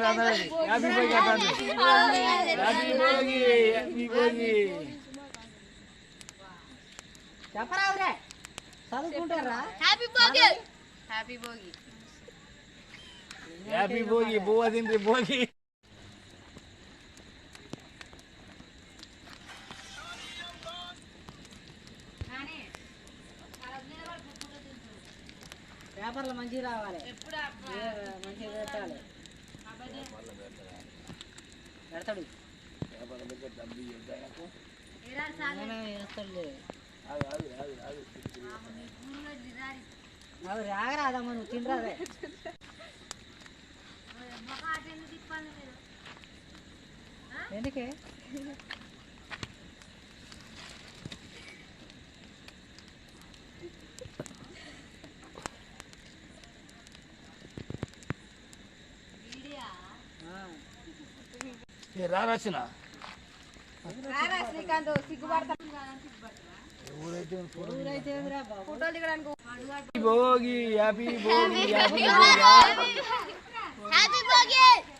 అన్నది హ్యాపీ భోగి అంటాడు happy Bhogi happy Bhogi చెప్పరావురే చదువుకుంటారా happy Bhogi happy Bhogi happy Bhogi బువ్వ తిండ్రి భోగి పేపర్లు మంచిగా రావాలి ఏ- మంచిగా పెట్టాలి పెడతాడు. అవి రాగరాదమ్మా నువ్వు తినరాదే. ఎందుకే? దిగడానికి Bhogi happy Bhogi happy happy Bhogi రా, రా.